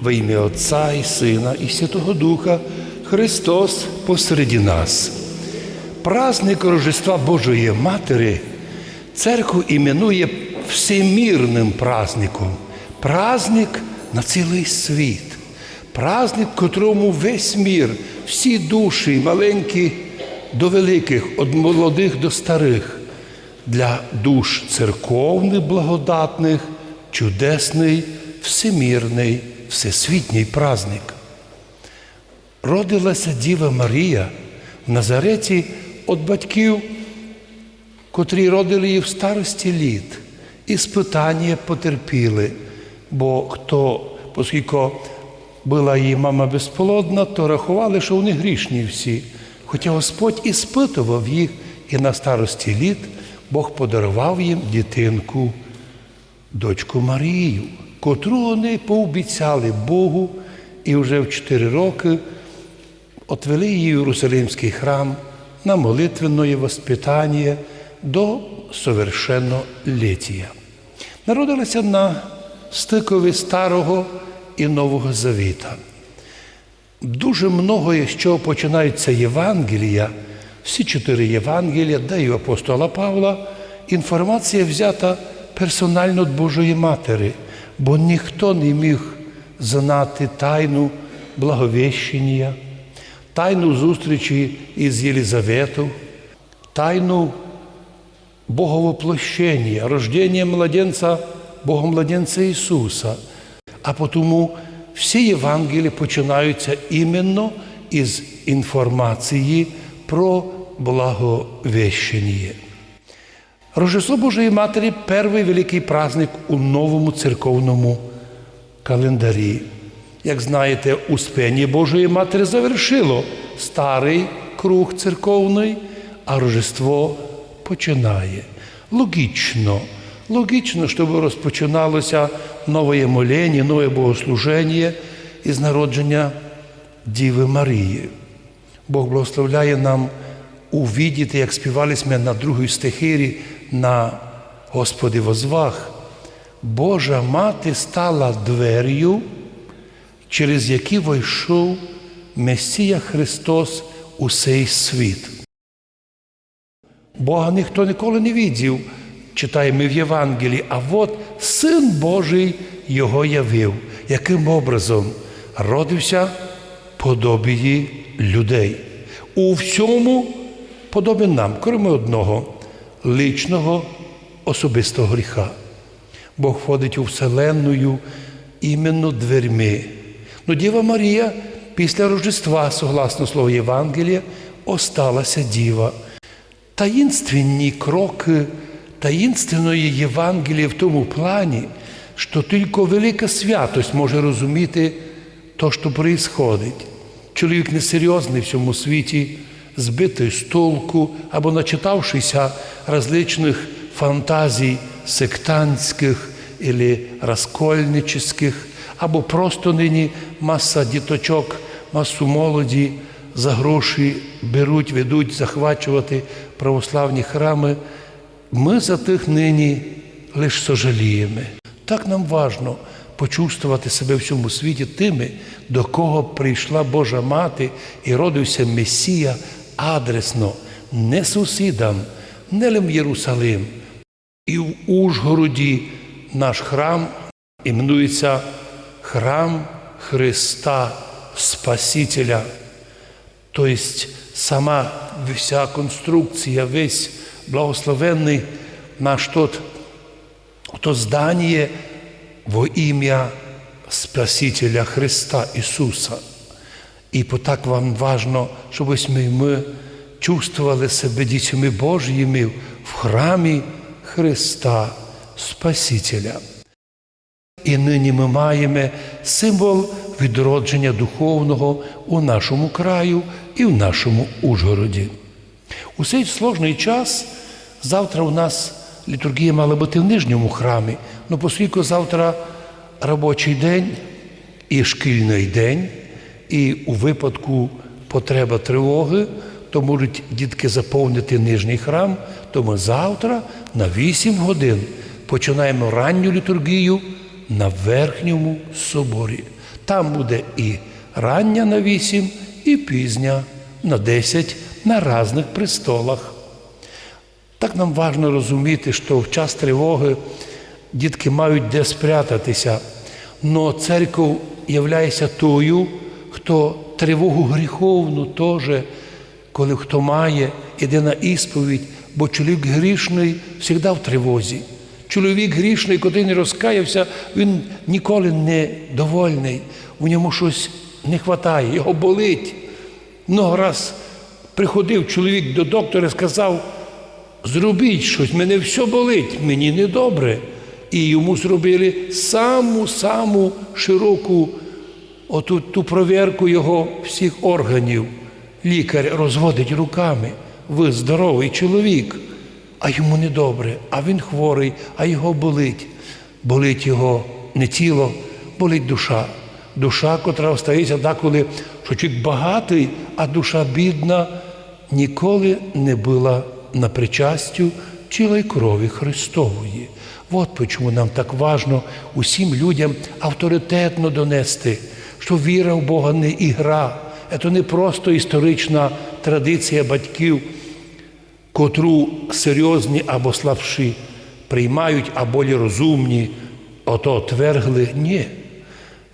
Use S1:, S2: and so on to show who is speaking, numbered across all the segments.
S1: во ім'я Отця і Сина, і Святого Духа, Христос посереді нас. Праздник Рождества Божої Матері церкву іменує всемірним праздником. Праздник на цілий світ. Праздник, котрому весь мір, всі душі, маленькі до великих, від молодих до старих, для душ церковних благодатних, чудесний, всемірний, всесвітній праздник. Родилася Діва Марія в Назареті від батьків, котрі родили її в старості літ, і спитання потерпіли, бо хто, оскільки була її мама безплодна, то рахували, що вони грішні всі. Хоча Господь і спитував їх, і на старості літ Бог подарував їм дитинку, дочку Марію, котру вони пообіцяли Богу, і вже в чотири роки отвели її в Єрусалимський храм на молитвенне воспитання до совершенноліття. Народилася на стикові Старого і Нового Завіта. Дуже много, з чого починаються Євангелія, всі чотири Євангелія, де і апостола Павла, інформація взята персонально від Божої Матері, бо ніхто не міг знати тайну благовіщення, тайну зустрічі із Єлизаветою, тайну Боговоплощення, рождення младенця, Богомладенця Ісуса. А тому всі Євангелії починаються іменно із інформації про благовіщення. Рождество Божої Матері перший великий праздник у новому церковному календарі. Як знаєте, Успення Божої Матері завершило старий круг церковний, а Рождество починає. Логічно, логічно, щоб розпочиналося нове моління, нове богослуження із народження Діви Марії. Бог благословляє нам увідіти, як співали ми на другій стихирі на Господи возвах. Божа мати стала двер'ю, через які войшов Месія Христос у цей світ. Бога ніхто ніколи не віддів, читаємо в Євангелії, а от Син Божий його явив. Яким образом родився подобії людей. У всьому подобен нам, крім одного личного особистого гріха. Бог входить у Вселенную іменно дверми. Ну, Діва Марія після Рождества, согласно слову Євангелія, осталася діва. Таїнственні кроки таїнственної Євангелії в тому плані, що тільки велика святость може розуміти то, що происходить. Чоловік несерйозний в цьому світі, збитий з толку або начитавшися различних фантазій сектантських або розкольнических, або просто нині маса діточок, масу молоді за гроші беруть, ведуть захвачувати православні храми. Ми за тих нині лише сожаліємо. Так нам важно почувствувати себе в цьому світі тими, до кого прийшла Божа Мати і родився Месія адресно, не сусідам, не лим Єрусалим. І в Ужгороді наш храм іменується Храм Христа Спасителя. Тобто сама вся конструкція, весь благословенний наш тот, то здання во ім'я Спасителя Христа Ісуса. І так вам важно, щоб ми, ми чувствували себе дітьми Божіми в храмі Христа Спасителя. І нині ми маємо символ відродження духовного у нашому краю і в нашому Ужгороді. У цей сложний час завтра у нас літургія мала бути в нижньому храмі, але оскільки завтра робочий день і шкільний день, і у випадку потреба тривоги, то можуть дітки заповнити нижній храм, то ми завтра на 8 годин починаємо ранню літургію на верхньому соборі. Там буде і рання на вісім, і пізня на десять на різних престолах. Так нам важливо розуміти, що в час тривоги дітки мають де спрятатися. Но церква являється тою, хто тривогу гріховну теж, коли хто має, іде на ісповідь, бо чоловік грішний завжди в тривозі. Чоловік грішний, коли не розкаявся, він ніколи не довольний, у ньому щось не вистачає, його болить. Много раз приходив чоловік до доктора і сказав, зробіть щось, мене все болить, мені недобре. І йому зробили саму-саму широку оту, ту провірку його всіх органів. Лікар розводить руками. Ви здоровий чоловік, а йому недобре, а він хворий, а його болить. Болить його не тіло, болить душа. Душа, котра остається деколи, що чоловік багатий, а душа бідна, ніколи не була на причастю цілої крові Христової. От чому нам так важно усім людям авторитетно донести, що віра в Бога не ігра, це не просто історична традиція батьків, котру серйозні або слабші приймають, а болі розумні, ото твергли. Ні.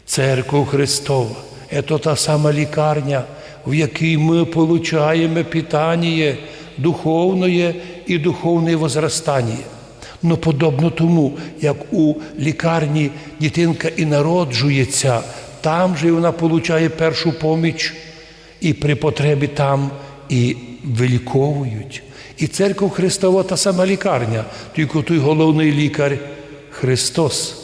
S1: Церква Христова це та сама лікарня, в якій ми получаємо питання духовне і духовне возрастання. Ну, подобно тому, як у лікарні дитинка і народжується, там же вона получає першу поміч, і при потребі там і виліковують. І церква Христова та сама лікарня, тільки той головний лікар Христос.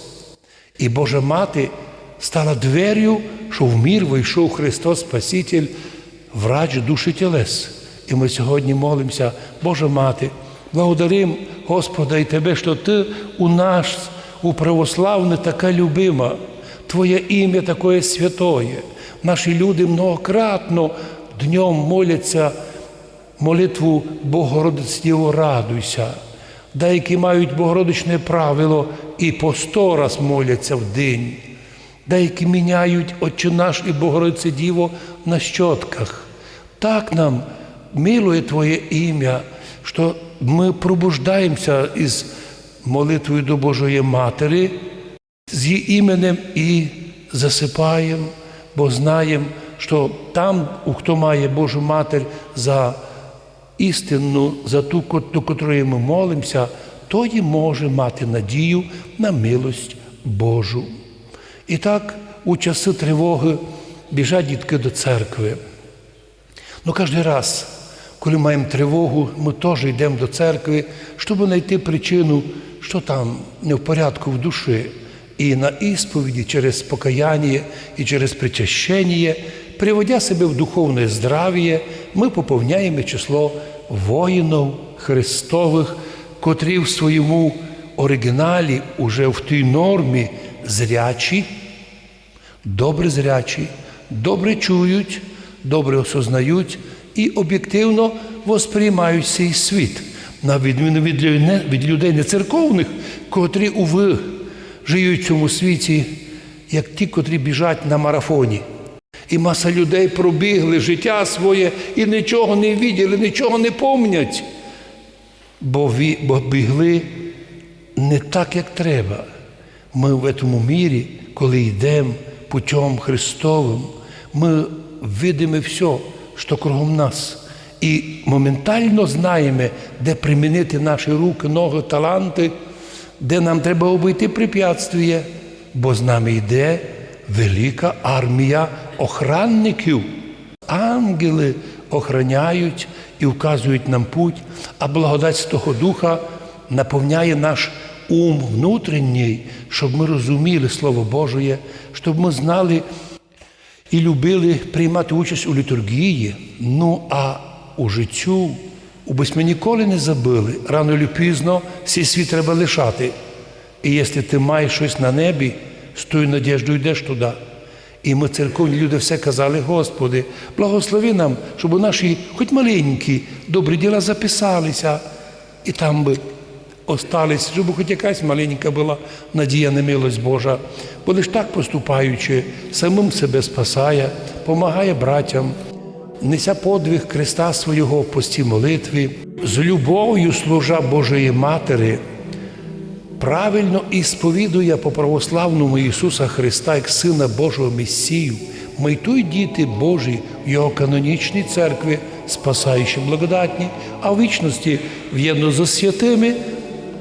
S1: І Божа Мати стала дверю, що в мір вийшов Христос Спаситель, врач душі тілес. І ми сьогодні молимося, Божа Мати, благодарим Господа і Тебе, що Ти у нас, у православне, така любима, Твоє ім'я таке святое. Наші люди многократно днем моляться молитву Богородиць радуйся. Деякі мають богородичне правило і по сто раз моляться в день. Деякі міняють Отче наш і Богородице Діво на щотках. Так нам милує Твоє ім'я, що ми пробуждаємося із молитвою до Божої Матері, з її іменем і засипаємо, бо знаємо, що там, хто має Божу Матір за істинну, за ту, до котрої ми молимося, той може мати надію на милость Божу. І так у часи тривоги біжать дітки до церкви. Ну, кожен раз, коли маємо тривогу, ми теж йдемо до церкви, щоб знайти причину, що там не в порядку в душі. І на ісповіді через покаяння і через причащення, приводя себе в духовне здрав'я, ми поповняємо число воїнів Христових, котрі в своєму оригіналі уже в тій нормі зрячі, добре зрячі, добре чують, добре осознають і об'єктивно восприймають цей світ, на відміну від людей нецерковних, котрі, уви, живуть в цьому світі, як ті, котрі біжать на марафоні. І маса людей пробігли життя своє і нічого не виділи, нічого не помнять, бо бігли не так, як треба. Ми в цьому мірі, коли йдемо путем Христовим, ми видимо все, що кругом нас. І моментально знаємо, де примінити наші руки, ноги, таланти, де нам треба обійти препятствия, бо з нами йде велика армія охранників. Ангели охороняють і вказують нам путь, а благодать Святого Духа наповняє наш ум внутрішній, щоб ми розуміли Слово Божє, щоб ми знали і любили приймати участь у літургії. Ну а у життю, аби ми ніколи не забили, рано чи пізно цей світ треба лишати. І якщо ти маєш щось на небі, з тою надіждою йдеш туди. І ми, церковні люди, все казали, Господи, благослови нам, щоб наші, хоч маленькі, добрі діла записалися, і там би остались, щоб хоч якась маленька була надія на милость Божа. Бо лиш так поступаючи, самим себе спасає, помагає братям, неся подвиг Христа свого в пості молитві, з любов'ю служа Божої Матері, правильно і сповідує по православному Ісуса Христа як Сина Божого Месію, майтуй діти Божі в Його канонічній церкві, спасаючи благодатні, а в вічності в'єдно зі святими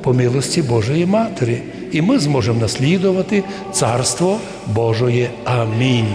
S1: по милості Божої Матері. І ми зможемо наслідувати Царство Божої. Амінь.